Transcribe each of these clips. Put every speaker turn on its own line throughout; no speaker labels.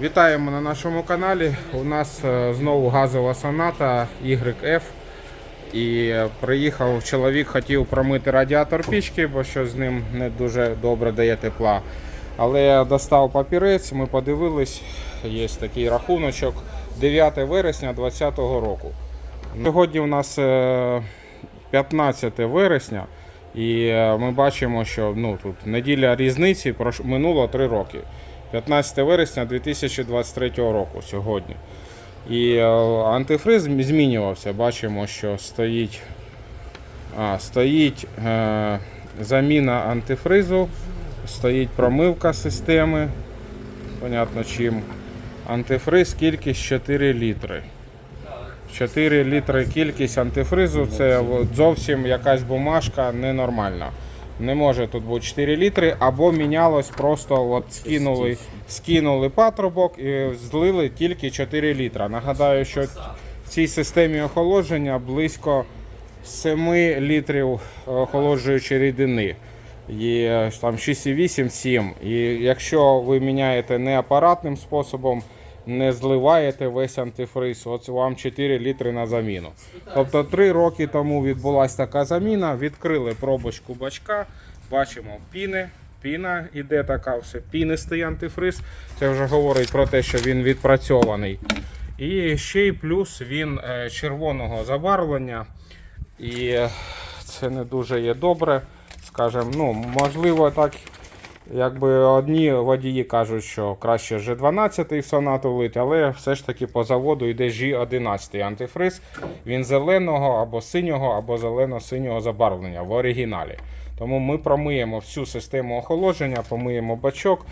Вітаємо на нашому каналі. У нас е, знову газова соната YF. І е, приїхав чоловік, хотів промити радіатор пічки, бо що з ним не дуже добре дає тепла. Але я достав папірець, ми подивились, є такий рахуночок 9 вересня 2020 року. Сьогодні у нас е, 15 вересня, і е, ми бачимо, що ну, тут неділя різниці минуло 3 роки. 15 вересня 2023 року сьогодні. І е, антифриз змінювався. Бачимо, що стоїть, а, стоїть е, заміна антифризу, стоїть промивка системи. Понятно чим. Антифриз кількість 4 літри. 4 літри кількість антифризу це зовсім якась бумажка ненормальна. Не може тут бути 4 літри, або мінялось просто от скинули, скинули патрубок і злили тільки 4 літра. Нагадаю, що в цій системі охолодження близько 7 літрів охолоджуючої рідини. Є там 6,8-7. І якщо ви міняєте не апаратним способом, не зливаєте весь антифриз, от вам 4 літри на заміну. Тобто 3 роки тому відбулася така заміна, відкрили пробочку бачка, бачимо піни. Піна іде така, все пінистий антифриз. Це вже говорить про те, що він відпрацьований. І ще й плюс він е, червоного забарвлення. І е, це не дуже є добре. Скажем, ну, можливо, так, якби одні водії кажуть, що краще G12 в сонату лити, але все ж таки по заводу йде G11 антифриз. Він зеленого або синього, або зелено-синього забарвлення в оригіналі. Тому ми промиємо всю систему охолодження, помиємо бачок,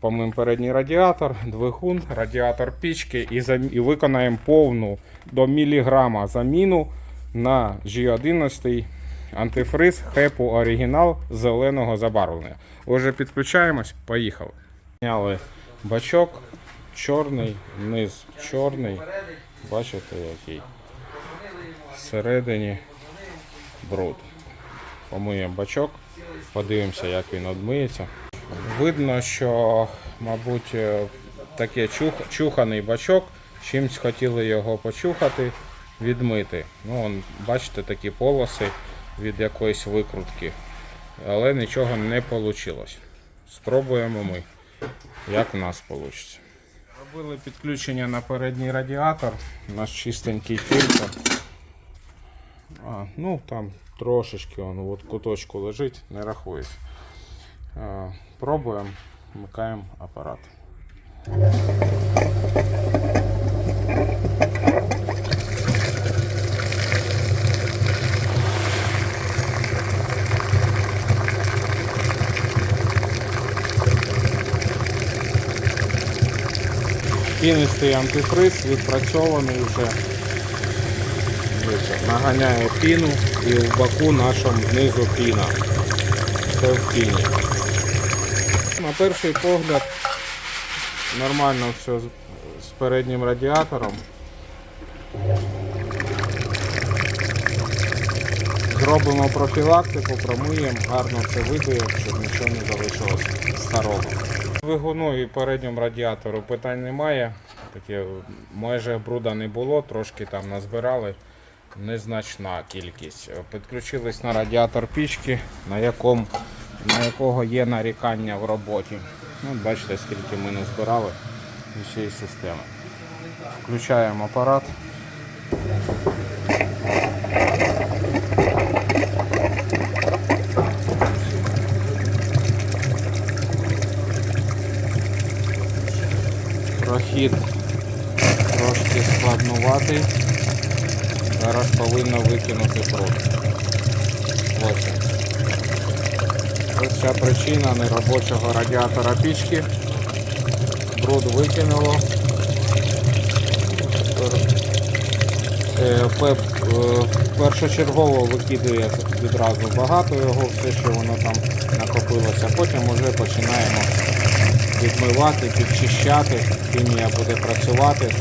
помиємо передній радіатор, двигун, радіатор пічки і, зам- і виконаємо повну до міліграма заміну на G11 антифриз Хепу оригінал зеленого забарвлення. Отже, підключаємось, поїхали. Зняли бачок, чорний, низ чорний. Бачите, який. Всередині бруд. Помиємо бачок, подивимося, як він одмиється. Видно, що, мабуть, е, таке чух, чуханий бачок. Чимсь хотіли його почухати, відмити. Ну, он, бачите, такі полоси від якоїсь викрутки. Але нічого не вийшло. Спробуємо ми, як в нас вийде. Робили підключення на передній радіатор. У нас чистенький фільтр. А, ну там трошечки он от куточку лежить, не рахується. Пробуємо, вмикаємо апарат. Пінистий антифриз відпрацьований вже. Наганяє піну і в боку нашому знизу піна. Це в піні. На перший погляд нормально все з, переднім радіатором. Зробимо профілактику, промиємо, гарно все видуємо, щоб нічого не залишилось старого. Двигуну і передньому радіатору питань немає. Таке майже бруда не було, трошки там назбирали. Незначна кількість. Підключились на радіатор пічки, на, якому, на якого є нарікання в роботі. Ну, бачите, скільки ми назбирали з цієї системи. Включаємо апарат. Прохід трошки складнуватий. Зараз повинно викинути пруд. Ось. Ось ця причина неробочого радіатора пічки. Бруд викинуло. Е, е, Першочергово викидує відразу багато його, все, що воно там накопилося. Потім вже починаємо відмивати, підчищати, хімія буде працювати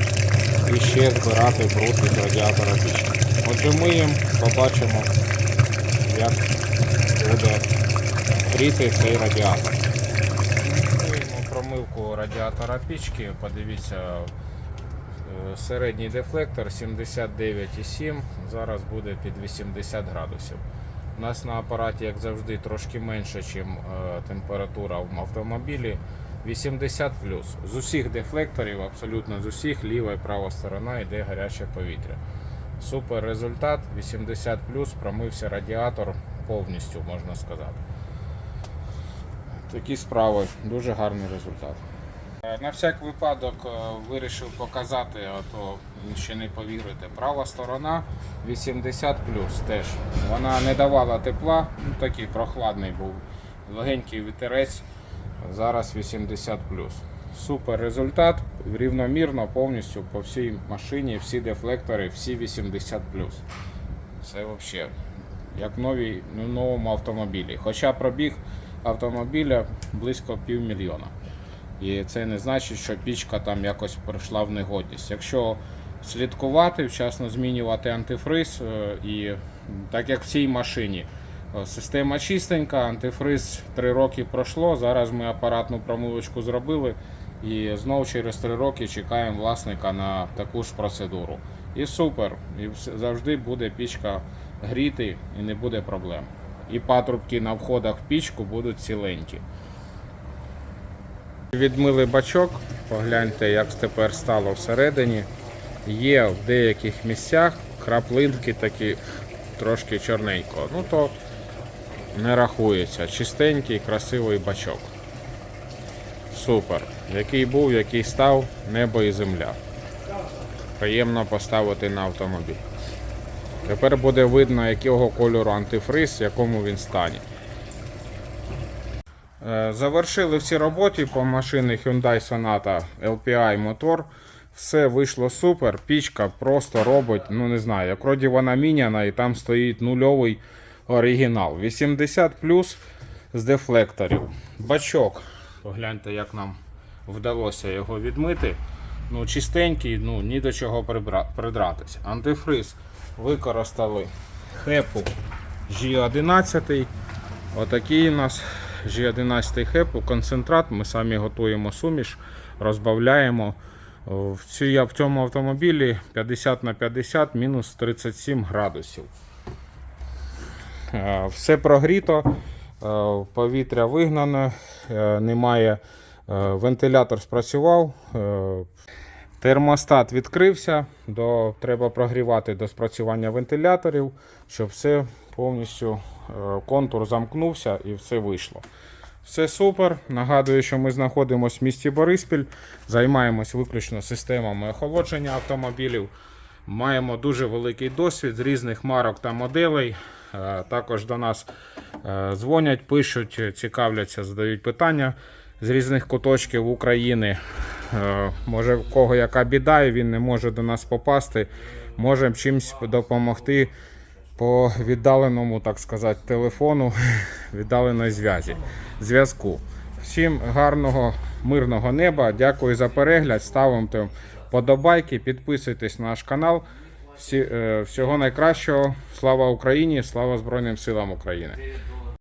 і ще збирати бруд із радіатора пічки. Отже, миємо, побачимо, як буде гріти цей радіатор. Промивку радіатора. пічки. Подивіться, е, середній дефлектор 79,7, зараз буде під 80 градусів. У нас на апараті, як завжди, трошки менше, ніж температура в автомобілі. 80 З усіх дефлекторів, абсолютно з усіх, ліва і права сторона йде гаряче повітря. Супер результат. 80 промився радіатор повністю, можна сказати. Такі справи, дуже гарний результат. Е, На всяк випадок е, вирішив показати, а то ще не повірите. Права сторона 80 теж. Вона не давала тепла, ну такий прохладний був. Легенький вітерець. Зараз 80 Супер результат. Рівномірно повністю по всій машині, всі дефлектори, всі 80 Це взагалі як нові, ну, в новому автомобілі. Хоча пробіг автомобіля близько півмільйона. І це не значить, що пічка там якось прийшла в негодність. Якщо слідкувати, вчасно змінювати антифриз, е, і так як в цій машині система чистенька, антифриз 3 роки пройшло. Зараз ми апаратну промивочку зробили. І знову через 3 роки чекаємо власника на таку ж процедуру. І супер. І завжди буде пічка гріти і не буде проблем. І патрубки на входах в пічку будуть ціленькі. Відмили бачок, погляньте, як тепер стало всередині. Є в деяких місцях краплинки такі трошки чорненько. Ну то не рахується. Чистенький, красивий бачок. Супер. Який був, який став, небо і земля. Приємно поставити на автомобіль. Тепер буде видно, якого кольору антифриз, в якому він стані. Е, Завершили всі роботи по машині Hyundai Sonata LPI мотор. Все вийшло супер. Пічка просто робить, ну не знаю, як вроді вона міняна і там стоїть нульовий оригінал. 80 з дефлекторів. Бачок. Погляньте, як нам вдалося його відмити. Ну, чистенький, ну ні до чого придратися. Антифриз використали хепу G11. Отакий у нас G11 хепу, концентрат. Ми самі готуємо суміш, розбавляємо. В цьому автомобілі 50 на 50 мінус 37 градусів. Е, Все прогріто, е, повітря вигнане, е, немає. Вентилятор спрацював, термостат відкрився, до, треба прогрівати до спрацювання вентиляторів, щоб все повністю контур замкнувся і все вийшло. Все супер. Нагадую, що ми знаходимося в місті Бориспіль, займаємось виключно системами охолодження автомобілів. Маємо дуже великий досвід з різних марок та моделей. Е, Також до нас е, дзвонять, пишуть, цікавляться, задають питання з різних куточків України. Е, Може, в кого яка біда, і він не може до нас попасти. Можемо чимось допомогти по віддаленому, так сказати, телефону віддаленої зв'язі. Зв'язку. Всім гарного, мирного неба. Дякую за перегляд. Ставимо подобайки, підписуйтесь на наш канал. Всі, е, всього найкращого. Слава Україні! Слава Збройним силам України!